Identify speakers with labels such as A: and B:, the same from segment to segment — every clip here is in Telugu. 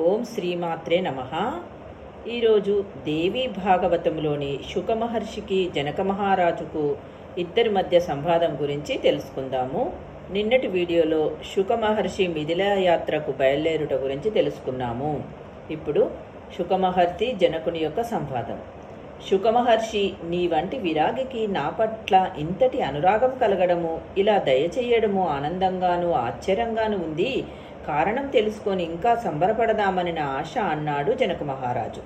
A: ఓం శ్రీమాత్రే నమ. ఈరోజు దేవీ భాగవతంలోని శుకమహర్షికి జనక మహారాజుకు ఇద్దరి మధ్య సంవాదం గురించి తెలుసుకుందాము. నిన్నటి వీడియోలో శుకమహర్షి మిథిలా యాత్రకు బయలుదేరుట గురించి తెలుసుకున్నాము. ఇప్పుడు శుకమహర్షి జనకుని యొక్క సంవాదం. శుకమహర్షి నీ వంటి విరాగికి నా పట్ల ఇంతటి అనురాగం కలగడము ఇలా దయచేయడము ఆనందంగాను ఆశ్చర్యంగాను ఉంది. కారణం తెలుసుకొని ఇంకా సంబరపడదామని నా ఆశ అన్నాడు జనక మహారాజు.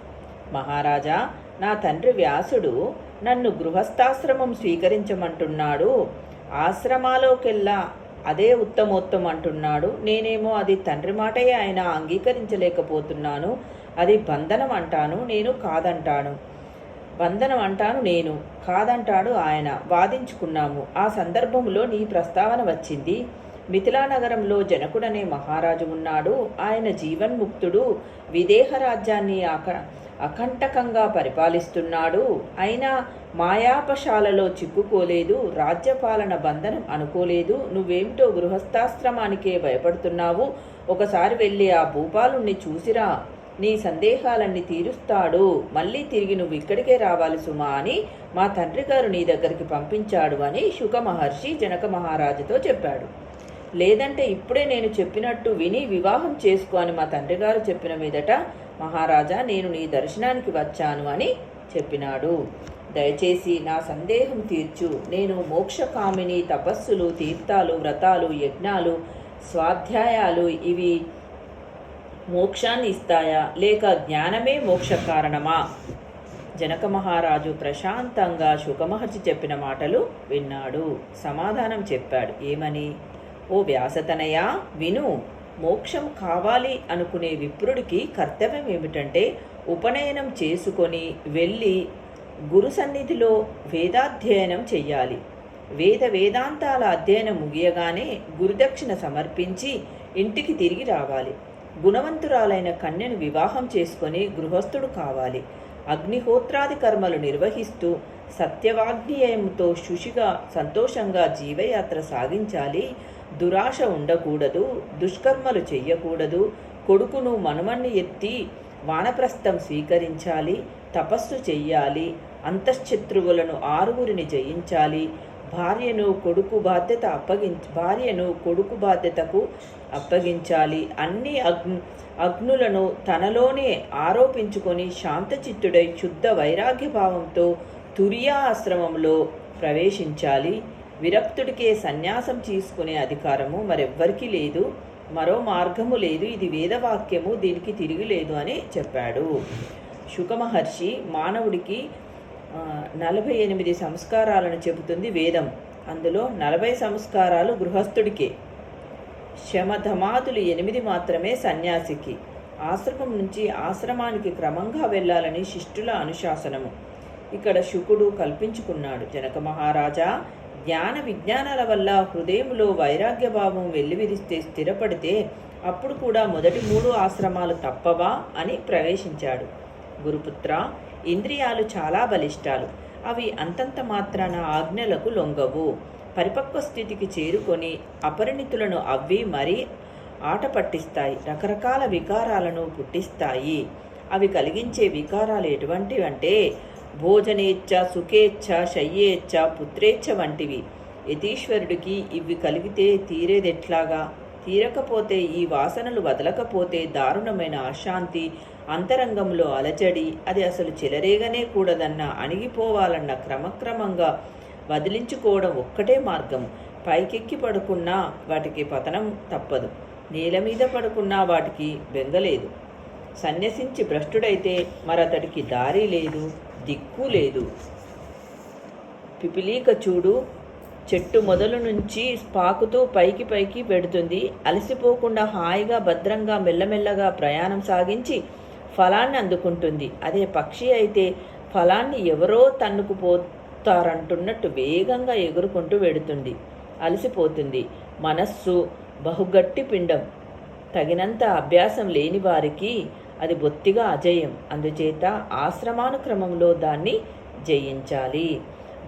A: మహారాజా నా తండ్రి వ్యాసుడు నన్ను గృహస్థాశ్రమం స్వీకరించమంటున్నాడు. ఆశ్రమాలోకెల్లా అదే ఉత్తమోత్తం అంటున్నాడు. నేనేమో అది తండ్రి మాటే ఆయన అంగీకరించలేకపోతున్నాను. అది బంధనం అంటాను నేను కాదంటాను. బంధనం అంటాను నేను కాదంటాడు ఆయన. వాదించుకున్నాము. ఆ సందర్భంలో నీ ప్రస్తావన వచ్చింది. మిథిలా నగరంలో జనకుడనే మహారాజు ఉన్నాడు. ఆయన జీవన్ముక్తుడు. విదేహరాజ్యాన్ని అక అకంటకంగా పరిపాలిస్తున్నాడు. అయినా మాయాపశాలలో చిక్కుకోలేదు. రాజ్యపాలన బంధనం అనుకోలేదు. నువ్వేమిటో గృహస్థాశ్రమానికే భయపడుతున్నావు. ఒకసారి వెళ్ళి ఆ భూపాలుణ్ణి చూసిరా. నీ సందేహాలన్నీ తీరుస్తాడు. మళ్ళీ తిరిగి నువ్వు ఇక్కడికే రావాలి సుమా అని మా తండ్రి గారు నీ దగ్గరికి పంపించాడు అని శుక మహర్షి జనక మహారాజుతో చెప్పాడు. లేదంటే ఇప్పుడే నేను చెప్పినట్టు విని వివాహం చేసుకో అని మా తండ్రి గారు చెప్పిన మీదట మహారాజా నేను నీ దర్శనానికి వచ్చాను అని చెప్పినాడు. దయచేసి నా సందేహం తీర్చు. నేను మోక్షకామిని తపస్సులు తీర్థాలు వ్రతాలు యజ్ఞాలు స్వాధ్యాయాలు ఇవి మోక్షాన్ని ఇస్తాయా? లేక జ్ఞానమే మోక్ష కారణమా? జనక మహారాజు ప్రశాంతంగా శుకమహర్షి చెప్పిన మాటలు విన్నాడు. సమాధానం చెప్పాడు. ఏమని? ఓ వ్యాసతనయ విను. మోక్షం కావాలి అనుకునే విప్రుడికి కర్తవ్యం ఏమిటంటే ఉపనయనం చేసుకొని వెళ్ళి గురు సన్నిధిలో వేదాధ్యయనం చెయ్యాలి. వేద వేదాంతాల అధ్యయనం ముగియగానే గురుదక్షిణ సమర్పించి ఇంటికి తిరిగి రావాలి. గుణవంతురాలైన కన్యను వివాహం చేసుకొని గృహస్థుడు కావాలి. అగ్నిహోత్రాది కర్మలు నిర్వహిస్తూ సత్యవాగ్నియయంతో శుషిగా సంతోషంగా జీవయాత్ర సాగించాలి. దురాశ ఉండకూడదు దుష్కర్మలు చెయ్యకూడదు. కొడుకును మనుమన్ని ఎత్తి వానప్రస్థం స్వీకరించాలి. తపస్సు చెయ్యాలి. అంతఃశత్రువులను ఆరుగురిని జయించాలి. భార్యను కొడుకు బాధ్యత అప్పగించ భార్యను కొడుకు బాధ్యతకు అప్పగించాలి. అన్ని అగ్ని అగ్నులను తనలోనే ఆరోపించుకొని శాంతచిత్తుడై శుద్ధ వైరాగ్య భావంతో తురియా ఆశ్రమంలో ప్రవేశించాలి. విరక్తుడికే సన్యాసం తీసుకునే అధికారము మరెవ్వరికీ లేదు. మరో మార్గము లేదు. ఇది వేదవాక్యము. దీనికి తిరిగి లేదు అని చెప్పాడు. శుకమహర్షి మానవుడికి నలభై ఎనిమిది సంస్కారాలను చెబుతుంది వేదం. అందులో నలభై సంస్కారాలు గృహస్థుడికే. శమధమాతులు ఎనిమిది మాత్రమే సన్యాసికి. ఆశ్రమం నుంచి ఆశ్రమానికి క్రమంగా వెళ్ళాలని శిష్టుల అనుశాసనము. ఇక్కడ శుకుడు కల్పించుకున్నాడు. జనక మహారాజా జ్ఞాన విజ్ఞానాల వల్ల హృదయంలో వైరాగ్య భావం వెల్లివిరిస్తే స్థిరపడితే అప్పుడు కూడా మొదటి మూడు ఆశ్రమాలు తప్పవా అని ప్రవేశించాడు. గురుపుత్ర ఇంద్రియాలు చాలా బలిష్టాలు. అవి అంతంత మాత్రాన ఆజ్ఞలకు లొంగవు. పరిపక్వ స్థితికి చేరుకొని అపరిణితులను అవ్వి మరీ ఆట పట్టిస్తాయి. రకరకాల వికారాలను పుట్టిస్తాయి. అవి కలిగించే వికారాలు ఎటువంటివంటే భోజనేచ్ఛ సుఖేచ్ఛ శయ్యేచ్ఛ పుత్రేచ్ఛ వంటివి. యతీశ్వరుడికి ఇవి కలిగితే తీరేదెట్లాగా? తీరకపోతే ఈ వాసనలు వదలకపోతే దారుణమైన అశాంతి అంతరంగంలో అలచడి అది అసలు చెలరేగనే కూడదన్న అణిగిపోవాలన్న క్రమక్రమంగా వదిలించుకోవడం ఒక్కటే మార్గం. పైకెక్కి పడుకున్నా వాటికి పతనం తప్పదు. నేల మీద పడుకున్నా వాటికి బెంగలేదు సన్యసించి భ్రష్టుడైతే మరతడికి దారి లేదు. దిక్కు లేదు. పిపిలీక చూడు చెట్టు మొదలు నుంచి పాకుతూ పైకి పైకి పెడుతుంది. అలసిపోకుండా హాయిగా భద్రంగా మెల్లమెల్లగా ప్రయాణం సాగించి ఫలాన్ని అందుకుంటుంది. అదే పక్షి అయితే ఫలాన్ని ఎవరో తన్నుకుపోతారంటున్నట్టు వేగంగా ఎగురుకుంటూ వెడుతుంది. అలసిపోతుంది. మనస్సు బహుగట్టి పిండం. తగినంత అభ్యాసం లేని వారికి అది బొత్తిగా అజయం. అందుచేత ఆశ్రమానుక్రమంలో దాన్ని జయించాలి.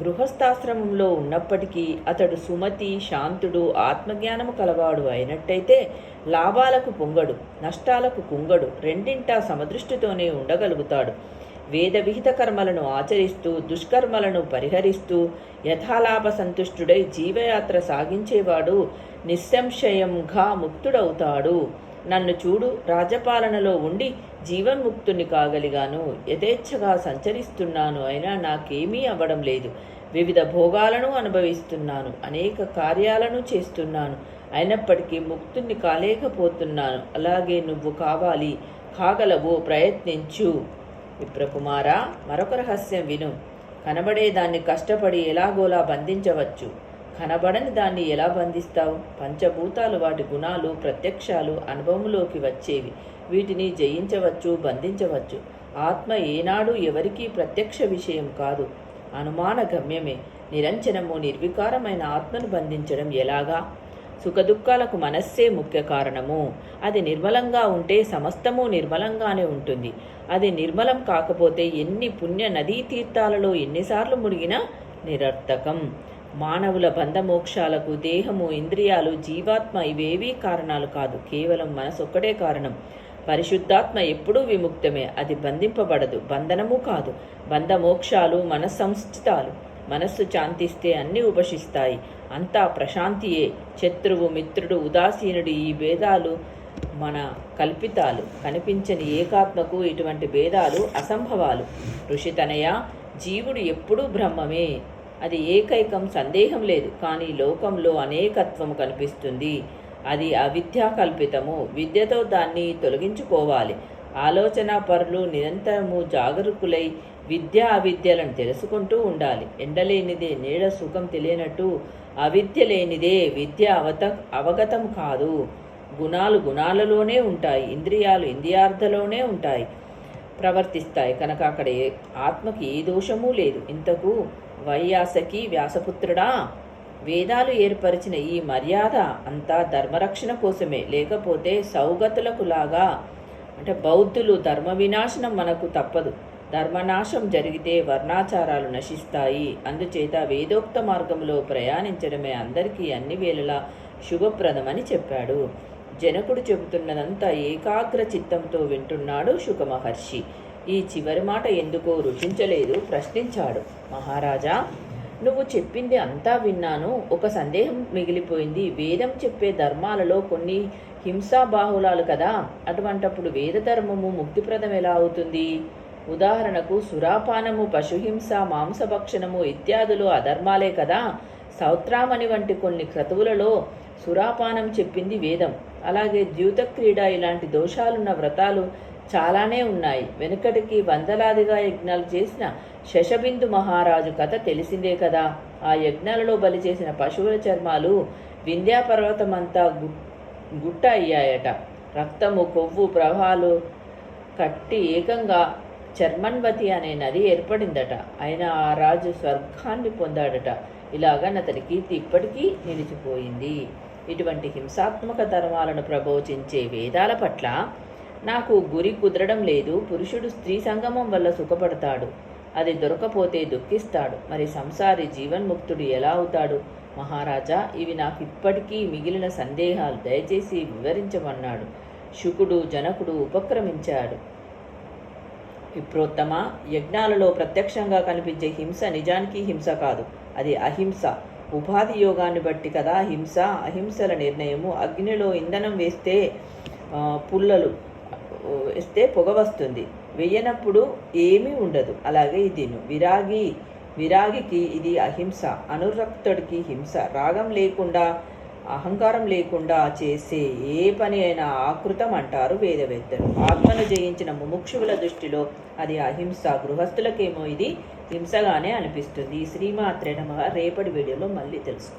A: గృహస్థాశ్రమంలో ఉన్నప్పటికీ అతడు సుమతి శాంతుడు ఆత్మజ్ఞానము కలవాడు అయినట్టయితే లాభాలకు పొంగడు నష్టాలకు కుంగడు రెండింటా సమదృష్టితోనే ఉండగలుగుతాడు. వేద విహిత కర్మలను ఆచరిస్తూ దుష్కర్మలను పరిహరిస్తూ యథాలాభ సంతుష్టుడై జీవయాత్ర సాగించేవాడు నిస్సంశయంగా ముక్తుడవుతాడు. నన్ను చూడు రాజపాలనలో ఉండి జీవన్ముక్తుని కాగలిగాను. యథేచ్ఛగా సంచరిస్తున్నాను అయినా నాకేమీ అవ్వడం లేదు. వివిధ భోగాలను అనుభవిస్తున్నాను అనేక కార్యాలను చేస్తున్నాను. అయినప్పటికీ ముక్తుని కాలేకపోతున్నాను. అలాగే నువ్వు కావాలి కాగలవు ప్రయత్నించు. విప్రకుమారా మరొక రహస్యం విను. కనబడే దాన్ని కష్టపడి ఎలాగోలా బంధించవచ్చు. కనబడని దాన్ని ఎలా బంధిస్తావు? పంచభూతాలు వాటి గుణాలు ప్రత్యక్షాలు అనుభవంలోకి వచ్చేవి. వీటిని జయించవచ్చు బంధించవచ్చు. ఆత్మ ఏనాడు ఎవరికీ ప్రత్యక్ష విషయం కాదు. అనుమాన గమ్యమే. నిరంజనము నిర్వికారమైన ఆత్మను బంధించడం ఎలాగా? సుఖదుఖాలకు మనస్సే ముఖ్య కారణము. అది నిర్మలంగా ఉంటే సమస్తము నిర్మలంగానే ఉంటుంది. అది నిర్మలం కాకపోతే ఎన్ని పుణ్య నదీ తీర్థాలలో ఎన్నిసార్లు మునిగినా నిరర్థకం. మానవుల బంధమోక్షాలకు దేహము ఇంద్రియాలు జీవాత్మ ఇవేవీ కారణాలు కాదు. కేవలం మనసొక్కడే కారణం. పరిశుద్ధాత్మ ఎప్పుడూ విముక్తమే. అది బంధింపబడదు. బంధనము కాదు. బంధమోక్షాలు మనస్సంస్థితాలు మనస్సు శాంతిస్తే అన్నీ ఉపశిస్తాయి. అంతా ప్రశాంతియే. శత్రువు మిత్రుడు ఉదాసీనుడు ఈ భేదాలు మన కల్పితాలు. కనిపించని ఏకాత్మకు ఇటువంటి భేదాలు అసంభవాలు. ఋషితనయ జీవుడు ఎప్పుడూ బ్రహ్మమే. అది ఏకైకం సందేహం లేదు కానీ లోకంలో అనేకత్వము కనిపిస్తుంది. అది అవిద్యా కల్పితము. విద్యతో దాన్ని తొలగించుకోవాలి. ఆలోచన పరులు నిరంతరము జాగరూకులై విద్య అవిద్యలను తెలుసుకుంటూ ఉండాలి. ఎండలేనిదే నీడ సుఖం తెలియనట్టు అవిద్య లేనిదే విద్య అవత అవగతం కాదు. గుణాలు గుణాలలోనే ఉంటాయి. ఇంద్రియాలు ఇంద్రియార్థలోనే ఉంటాయి. ప్రవర్తిస్తాయి. కనుక అక్కడ ఏ ఆత్మకి ఏ దోషమూ లేదు. ఇంతకు వైయాసకి వ్యాసపుత్రుడా వేదాలు ఏర్పరిచిన ఈ మర్యాద అంతా ధర్మరక్షణ కోసమే. లేకపోతే సౌగతులకు లాగా అంటే బౌద్ధులు ధర్మ వినాశనం మనకు తప్పదు. ధర్మనాశం జరిగితే వర్ణాచారాలు నశిస్తాయి. అందుచేత వేదోక్త మార్గంలో ప్రయాణించడమే అందరికీ అన్ని వేళలా శుభప్రదమని చెప్పాడు. జనకుడు చెబుతున్నదంతా ఏకాగ్ర చిత్తంతో వింటున్నాడు శుకమహర్షి. ఈ చివరి మాట ఎందుకో రుచించలేదు ప్రశ్నించాడు. మహారాజా నువ్వు చెప్పింది అంతా విన్నాను. ఒక సందేహం మిగిలిపోయింది. వేదం చెప్పే ధర్మాలలో కొన్ని హింసాబాహుళాలు కదా. అటువంటప్పుడు వేద ధర్మము ముక్తిప్రదం ఎలా అవుతుంది? ఉదాహరణకు సురాపానము పశుహింస మాంసభక్షణము ఇత్యాదులు అధర్మాలే కదా. సౌత్రామణి వంటి కొన్ని క్రతువులలో సురాపానం చెప్పింది వేదం. అలాగే ద్యూతక్రీడ ఇలాంటి దోషాలున్న వ్రతాలు చాలానే ఉన్నాయి. వెనుకటికి వందలాదిగా యజ్ఞాలు చేసిన శశబిందు మహారాజు కథ తెలిసిందే కదా. ఆ యజ్ఞాలలో బలి చేసిన పశువుల చర్మాలు వింధ్యాపర్వతమంతా గు గుట్ట అయ్యాయట. రక్తము కొవ్వు ప్రవాహాలు కట్టి ఏకంగా చర్మన్వతి అనే నది ఏర్పడిందట. అయినా ఆ రాజు స్వర్గాన్ని పొందాడట. ఇలాగ అతని కీర్తి ఇప్పటికీ నిలిచిపోయింది. ఇటువంటి హింసాత్మక ధర్మాలను ప్రబోచించే వేదాల పట్ల నాకు గురి కుదరడం లేదు. పురుషుడు స్త్రీ సంగమం వల్ల సుఖపడతాడు. అది దొరకపోతే దుఃఖిస్తాడు. మరి సంసారి జీవన్ముక్తుడు ఎలా అవుతాడు? మహారాజా ఇవి నాకు ఇప్పటికీ మిగిలిన సందేహాలు దయచేసి వివరించమన్నాడు. శుకుడు జనకుడు ఉపక్రమించాడు. విప్రోత్తమ యజ్ఞాలలో ప్రత్యక్షంగా కనిపించే హింస నిజానికి హింస కాదు. అది అహింస. ఉపాధి యోగాన్ని బట్టి కదా హింస. అహింసల నిర్ణయము. అగ్నిలో ఇంధనం వేస్తే పుల్లలు వేస్తే పొగ వస్తుంది. వెయ్యనప్పుడు ఏమీ ఉండదు. అలాగే ఇది విరాగి విరాగికి ఇది అహింస. అనురక్తుడికి హింస. రాగం లేకుండా అహంకారం లేకుండా చేసే ఏ పని అయినా ఆకృతం అంటారు వేదవేత్తలు. ఆత్మను జయించిన ముముక్షువుల దృష్టిలో అది అహింస గృహస్థులకేమో ఇది హింసగానే అనిపిస్తుంది. శ్రీమాత్రే నమ. రేపటి వీడియోలో మళ్ళీ తెలుసు